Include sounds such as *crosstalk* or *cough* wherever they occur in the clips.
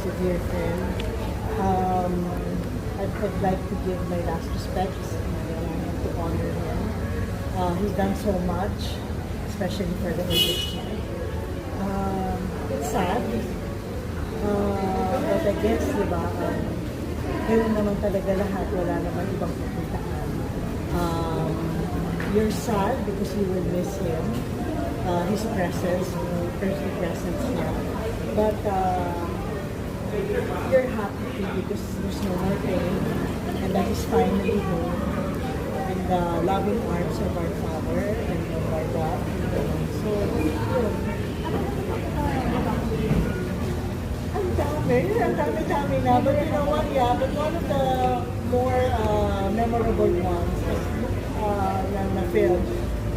He's a dear friend. Um, I'd, I'd like to give my last respects uh, to honor him. Uh, he's done so much, especially for the industry. Um, it's sad. Uh, but I guess, di ba, um, ganun naman talaga lahat. Wala naman ibang pupuntaan. Um, you're sad because you will miss him. Uh, his presence, personal presence niya. But uh, you're happy because there's no more pain and that is finally home in the loving arms of our Father and of our God. So, yun. Ang dami, ang dami-dami na. But you know what, yeah, but one of the more uh, memorable ones uh, na, na film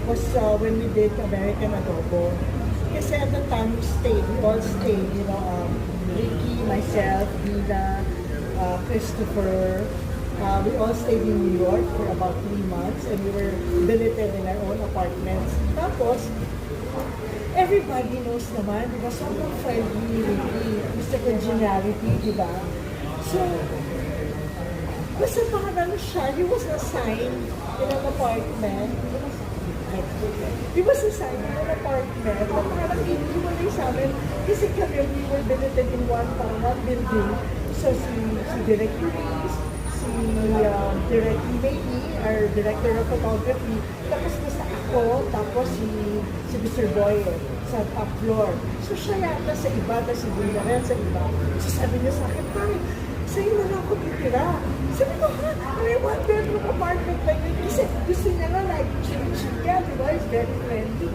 was uh, when we did American Adobo. Kasi at the time we stayed, we all stayed, you know, um, myself, Vida, uh, Christopher, uh, we all stayed in New York for about three months and we were billeted in our own apartments. Tapos, everybody knows naman, di ba? Sobrang friendly. Gusto congeniality, di ba? So, basta parang siya, he was assigned in an apartment. He was assigned in an apartment na parang iniwalay sa amin kasi kami, we were billeted in one, parang one building. So, si, si Direk Luis, si um, Direk Maybe, our director of photography, tapos basta ako, tapos si, si Mr. Boyle sa top floor. So siya yata sa iba, tapos si Dina rin sa iba. So sabi niya sa akin, pare, sa'yo na lang ako titira. Sabi ko, ha? May one bedroom apartment like yun. Kasi gusto niya nga like, chill-chill ka, di ba? It's very friendly.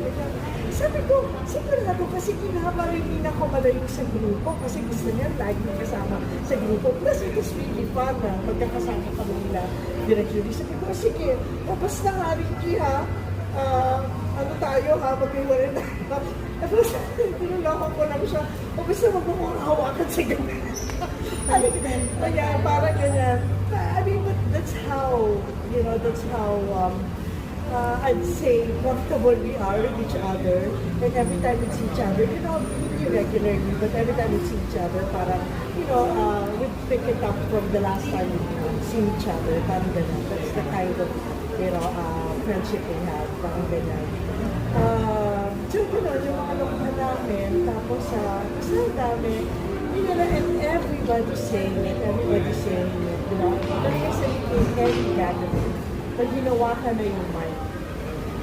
Sabi ko, sigurado kasi kinakamarinin ako malayo sa grupo kasi gusto niya lagi kasama sa grupo. Plus, it was really fun na magkakasama kami nila directly. Sabi ko, sige, tapos na nga, Ricky, ha? Ah, ano tayo, ha? Magkaiwarin tayo. *laughs* Tapos, tinulungan ko lang siya. O basta wag mo kong hawakan sa gabi. *laughs* Kaya parang ganyan. I mean, but that's how, you know, that's how, um, uh, I'd say comfortable we are with each other. And every time we see each other, you know, hindi regularly, but every time we see each other, parang, you know, uh, we pick it up from the last time we see each other. Parang ganyan. That's the kind of, you know, uh, friendship we have. Parang ganyan. Uh, so, you know, yung ka namin, tapos, uh, kasi dami, you know, and everybody saying it, everybody saying it, you know, sa in every gathering, pag ginawa ka na yung mic,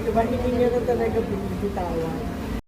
diba, hindi niya na talaga binibitawan.